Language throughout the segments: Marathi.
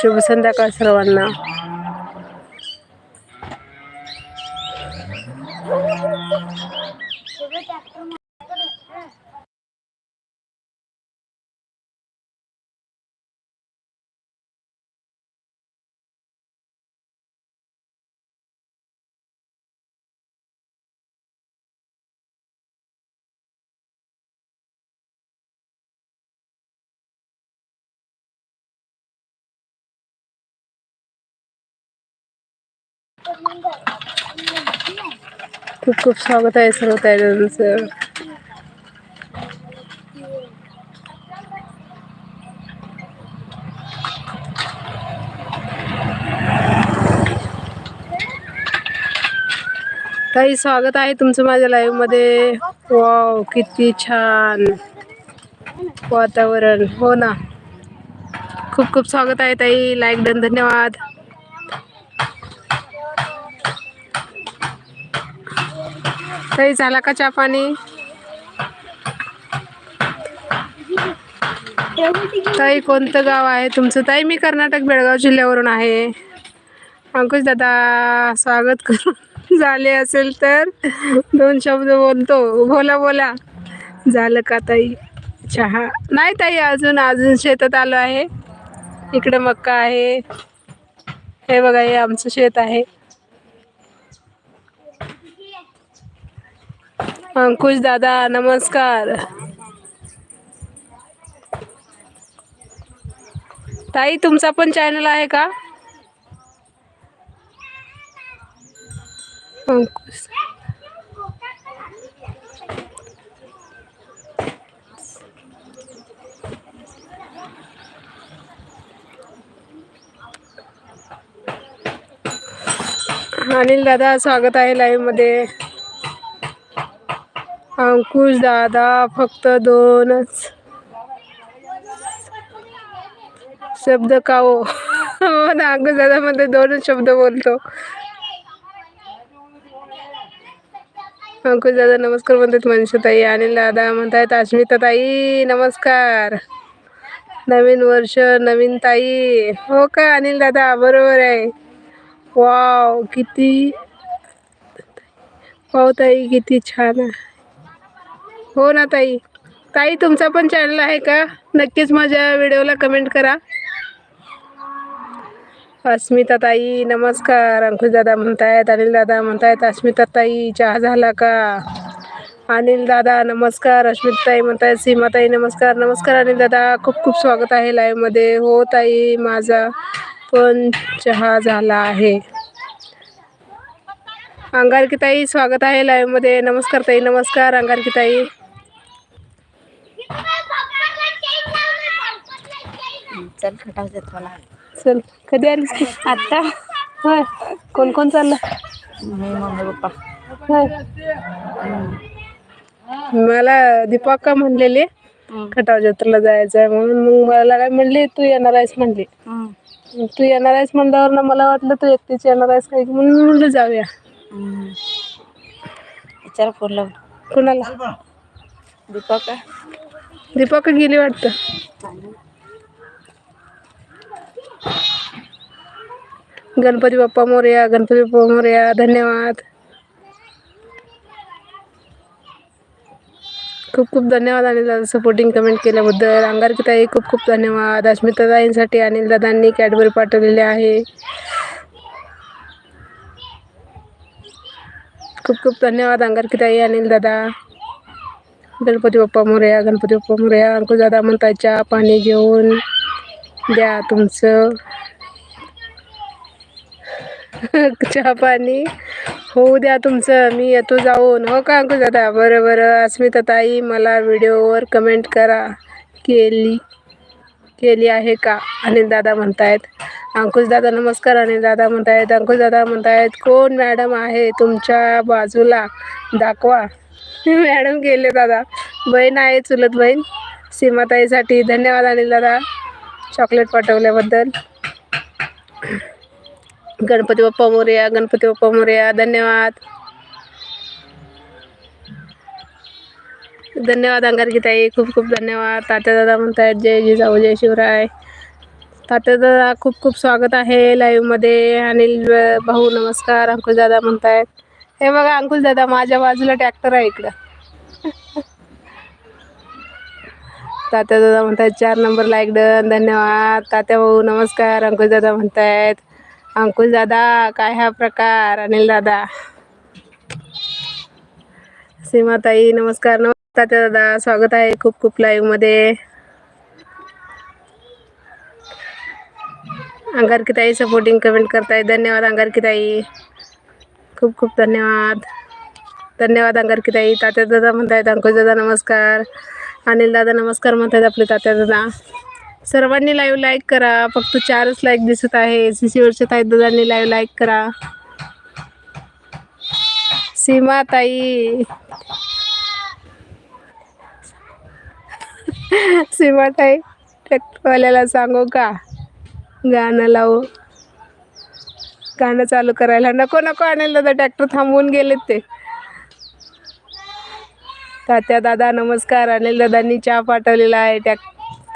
शुभ संध्याकाळ सर्वांना. खूप खूप स्वागत आहे सर्व ताईदांचं ताई स्वागत आहे तुमचं माझ्या लाईव्हमध्ये. वाव किती छान. वातावरण. हो ना. खूप खूप स्वागत आहे ताई. लाईक डन धन्यवाद. ताई झाला का चहा पाणी? ताई कोणतं गाव आहे तुमचं? ताई मी कर्नाटक बेळगाव जिल्ह्यावरून आहे. अंकुश दादा स्वागत करून झाले असेल तर दोन शब्द बोलतो. बोला बोला. झालं का ताई चहा? नाही ताई अजून अजून शेतात आलो आहे. इकडे मक्का आहे. हे बघा हे आमचं शेत आहे. अंकुश दादा नमस्कार. ताई तुमचा पण चॅनल आहे का? अंकुश. अनिल दादा स्वागत आहे लाईव्हमध्ये. अंकुश दादा फक्त दोनच. शब्द का हो? हो ना अंकुश दादा मध्ये दोनच शब्द बोलतो. अंकुश दादा नमस्कार म्हणतात मनशुताई अनिल दादा म्हणतायत अस्मिता ताई नमस्कार. नवीन वर्ष नवीन ताई. हो का अनिल दादा? बरोबर आहे. वाव किती वाव ताई किती छान आहे. हो ना ताई. ताई तुमचा पण चॅनल आहे का? नक्कीच माझ्या व्हिडिओला कमेंट करा. अस्मिता ताई नमस्कार. अंकुश दादा म्हणतायत अनिल दादा म्हणतायत अस्मिता ताई चहा झाला का? अनिल दादा नमस्कार. अस्मिता ताई म्हणतायत सीमाताई नमस्कार. नमस्कार अनिल दादा. खूप खूप स्वागत आहे लाईव्हमध्ये हो ताई माझा पण चहा झाला आहे. अंगारकी ताई स्वागत आहे लाईव्हमध्ये नमस्कार ताई नमस्कार अंगारकी ताई. चल खटाव देत मला. चल कधी आलीस की आता? होय. कोण कोण चाललं? मी मम्मी पप्पा. होय. मला दीपक्का म्हणलेले खटाव जत्रेला जायचं आहे म्हणून. मग मला काय म्हणले तू येणार आहेस? म्हणले. मग तू येणार आहेस? म्हणल्यावर ना मला वाटलं तू एकटीच येणार आहेस काय? की म्हणून मी म्हणलं जाऊया. विचार फोन लावून. कुणाला? दीपक दीपक गेली वाटतं. गणपती बाप्पा मोरया गणपती बाप्पा मोरया धन्यवाद. खूप खूप धन्यवाद अनिल दादा सपोर्टिंग कमेंट केल्याबद्दल अंगारकीताई खूप खूप धन्यवाद. अस्मिताताईंसाठी अनिल दादांनी कॅडबरी पाठवलेले आहे. खूप खूप धन्यवाद अंगारकीताई अनिल दादा गणपती बाप्पा मोरया गणपती बाप्पा मोर्या. अंकुश दादा म्हणतात चहा पाणी घेऊन द्या तुमचं. चहा पाणी. होऊ द्या तुमचं मी येतो जाऊन. हो का अंकुश दादा बरं बरं. अस्मिता ताई मला व्हिडिओवर कमेंट करा. केली केली आहे का? अनिल दादा म्हणतायत. अंकुश दादा नमस्कार. अनिल दादा म्हणतायत अंकुश दादा म्हणतायत कोण मॅडम आहे तुमच्या बाजूला? दाखवा. मॅडम गेले दादा. बहीण आहे चुलत बहीण. सीमाताईसाठी धन्यवाद अनिल दादा. चॉकलेट पाठवल्याबद्दल. गणपती बाप्पा मोर्या गणपती बाप्पा मोर्या धन्यवाद. धन्यवाद अंगारगीताई. खूप खूप धन्यवाद. तात्या दादा म्हणतायत जय जिजाऊ जय शिवराय. तात्या दादा खूप खूप स्वागत आहे लाईव्हमध्ये अनिल भाऊ नमस्कार. अंकुश दादा म्हणतायत हे बघा अंकुश दादा माझ्या बाजूला ट्रॅक्टर आहे इकडं. तात्या दादा म्हणतायत चार नंबर लाईक डन धन्यवाद. तात्या भाऊ नमस्कार. अंकुश दादा म्हणतायत अंकुश दादा काय हा प्रकार? अनिल दादा. सीमाताई नमस्कार. नमस्कार तात्या दादा. स्वागत आहे खूप खूप लाईव्हमध्ये अंगारकीताई सपोर्टिंग कमेंट करताय. धन्यवाद अंगारकीताई. खूप खूप धन्यवाद. धन्यवाद अंगारकीताई. तात्या दादा म्हणतायत अंकुश दादा नमस्कार. अनिल दादा नमस्कार म्हणतायत आपले तात्या दादा. सर्वांनी लाईव्ह लाईक करा. फक्त चारच लाईक दिसत आहे. सी सी वरच्या ताई दादांनी लाईव्ह लाईक करा. सीमा ताई. सीमा ताई ट्रॅक्टरवाल्याला सांगू का? गाणं लावू. गाणं चालू करायला. नको नको अनिल दादा ट्रॅक्टर थांबवून गेलेत ते. तात्या दादा नमस्कार. अनिल दादांनी चहा पाठवलेला आहे. टॅक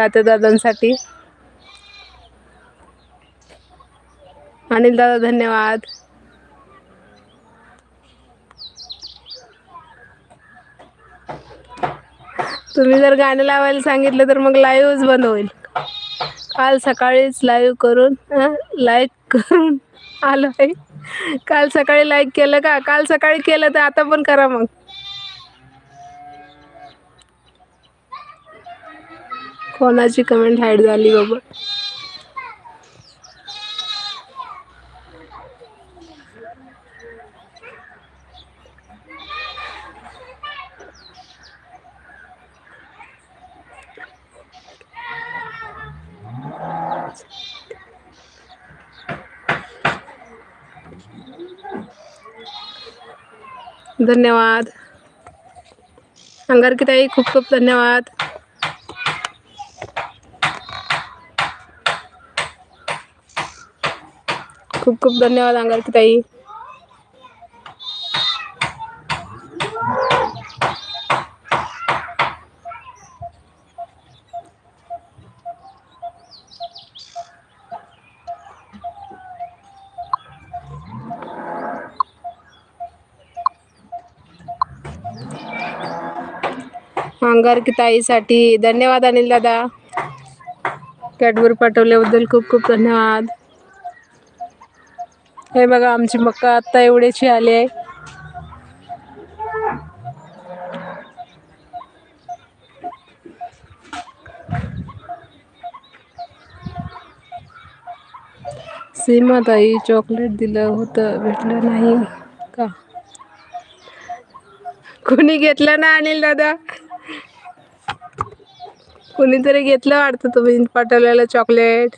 तात्या दादांसाठी अनिल दादा धन्यवाद. तुम्ही जर गाणं लावायला सांगितलं तर मग लाईव्हच बंद होईल. काल सकाळीच लाईव्ह करून लाईक करून आलो आहे काल सकाळी लाईक केलं का? काल सकाळी केलं तर आता पण करा मग. कोणाची कमेंट हाईड झाली बाबा? धन्यवाद. अंगारकीताई खूप खूप धन्यवाद. खूप खूप धन्यवाद अंगारकीताई अंगारकीताईसाठी धन्यवाद अनिल दादा. कॅटवर पाठवल्याबद्दल खूप खूप धन्यवाद. हे बघा आमची मक्का आत्ता एवढ्याची आली आहे. सीमाताई चॉकलेट दिलं होतं भेटलं नाही का? कोणी घेतलं ना अनिल दादा? कोणीतरी घेतलं वाटतं तुम्ही पाठवलेलं चॉकलेट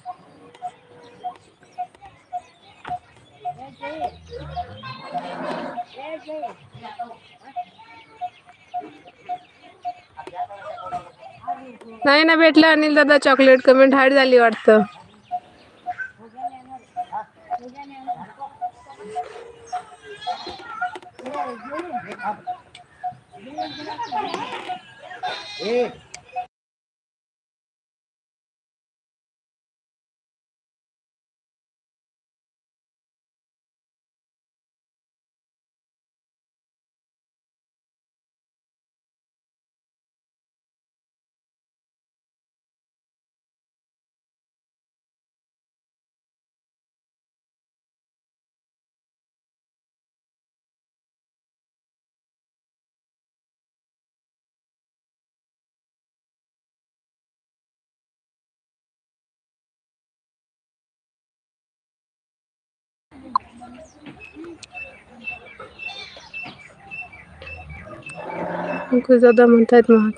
नाही ना भेटलं अनिल दादा चॉकलेट कमेंट हार्ड झाली वाटतं. अंकुश दादा म्हणतायत मग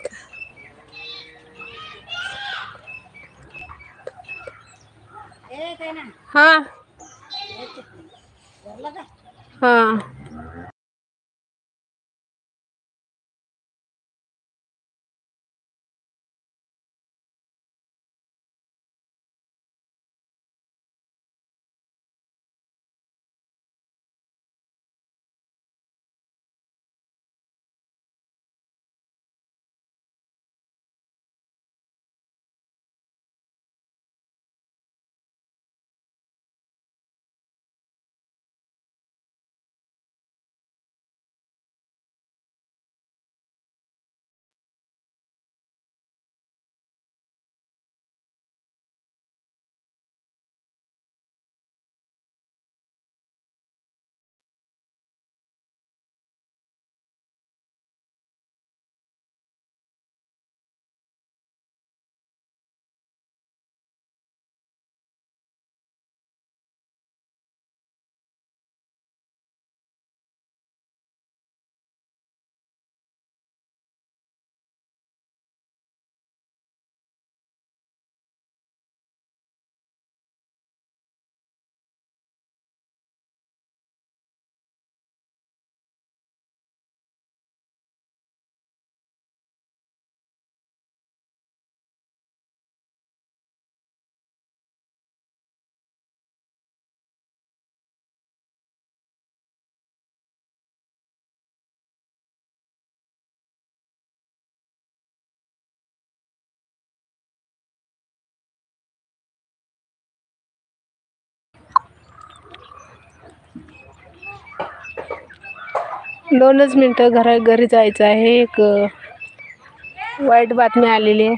हा हा. दोनच मिनटं घरा घरी जायचं आहे. एक वाईट बातमी आलेली आहे.